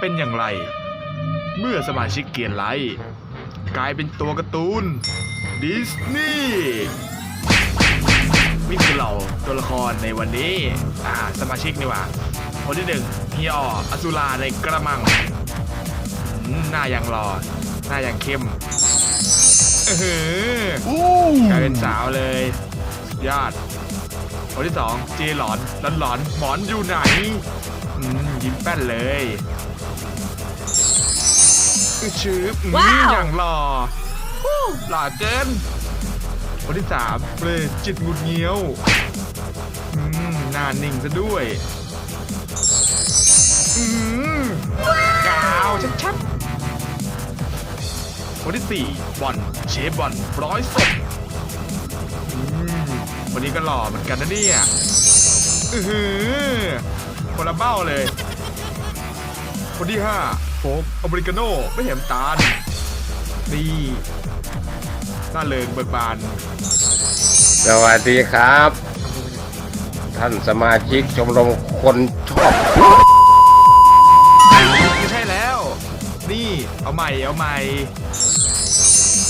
เป็นอย่างไร เมื่อสมาชิกเกียร์ไลท์กลายเป็นตัวการ์ตูนดิสนีย์นี่คือเราตัวละครในวันนี้ อ่า สมาชิกนี่หว่า คนที่หนึ่งเฮียออสุราในกระมังอืมหน้ายังรอหน้ายังเข้มเออหือกลายเป็นสาวเลยสุดยอดคนที่สองเจหลอนหลอนหลอนหมอนอยู่ไหนอืมยิ้มแป้นเลย อื้อชืบอืมว้าว อย่างหล่อฮู้หล่อเกินคนที่สามเปรตจิตหงุดเงี้ยวอืมหน้านิ่งซะด้วยอืมกาวชัดๆคนที่สี่บอลเชฟบอลร้อยศพอืมวันนี้ก็หล่อเหมือนกันนะเนี่ยอือหือคนละเบ้าเลย คนที่ห้า โฟกอเมริกาโน่ไม่เห็นำตาลนี่น่าเริงเบิกบานสวัสดีครับ ท่านสมาชิกชมรมคนชอบ ไม่ใช่แล้ว นี่เอาใหม่เอาใหม่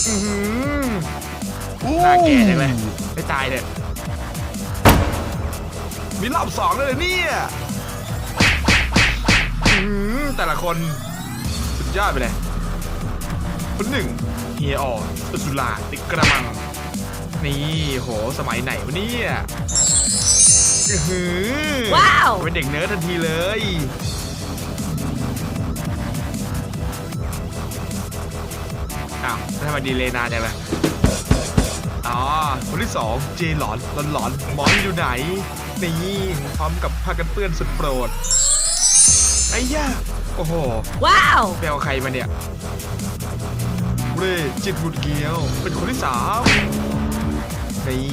อือหือหน้าแก่จังเลยไม่ตายเนี่ยมีรอบสองเลยเหรอเนี่ยอือหือแต่ละคนสุด ยอดไปเลยคนหนึ่งเฮียออสุสุลาติกระมัง นี่โหสมัยไหนวะเนี่ยอื้อหือว้าวเป็นเด็กเนิร์ดทันทีเลยอ้าวแล้วทำไมดีเลยนานจังเลยอ๋อคนที่สองเจหลอนหลอนหลอนหมอนอยู่ไหน นี่พร้อมกับผ้ากันเปื้อนสุดโปรด ไอ้ย่าโอ้โหว้าวไปเอาใครมาเนี่ยเร่จิตบุดเกี้ยว เป็นคนที่สามนี่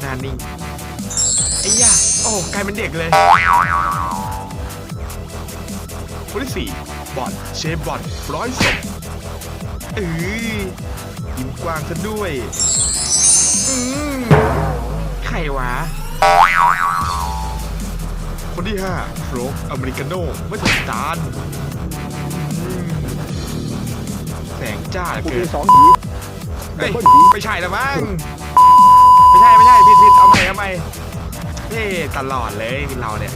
หนานิ่งไอ้ย่าโอ้กลายเป็นเด็กเลย คนที่สี่บอลเชฟบอลร้อยศพเออยิ้มกว้างซะด้วย อืมใครวะ คนที่ห้าโฟลกอเมริกาโน่ไม่ถึงจานอืมแสงจ้าเหลือกูเกิมีนสองหีเฮ้ยดับเบิลหีไม่ใช่ละมั้งไม่ใช่ไม่ใช่ผิดผิดเอาใหม่เอาใหม่เท่ตลอดเลยเราเนี่ย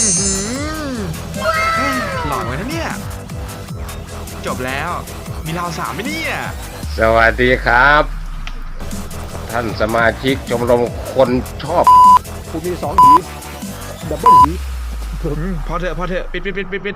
อื้อหือเฮ้ยหล่อเหมือนกันนะเนี่ย จบแล้ว มีเราสามไหมเนี่ย สวัสดีครับ ท่านสมาชิกชมรมคนชอบ กูมีสองหีดับเบิลหีพอเถอะพอเถอะปิดปิดปิดปิดปิด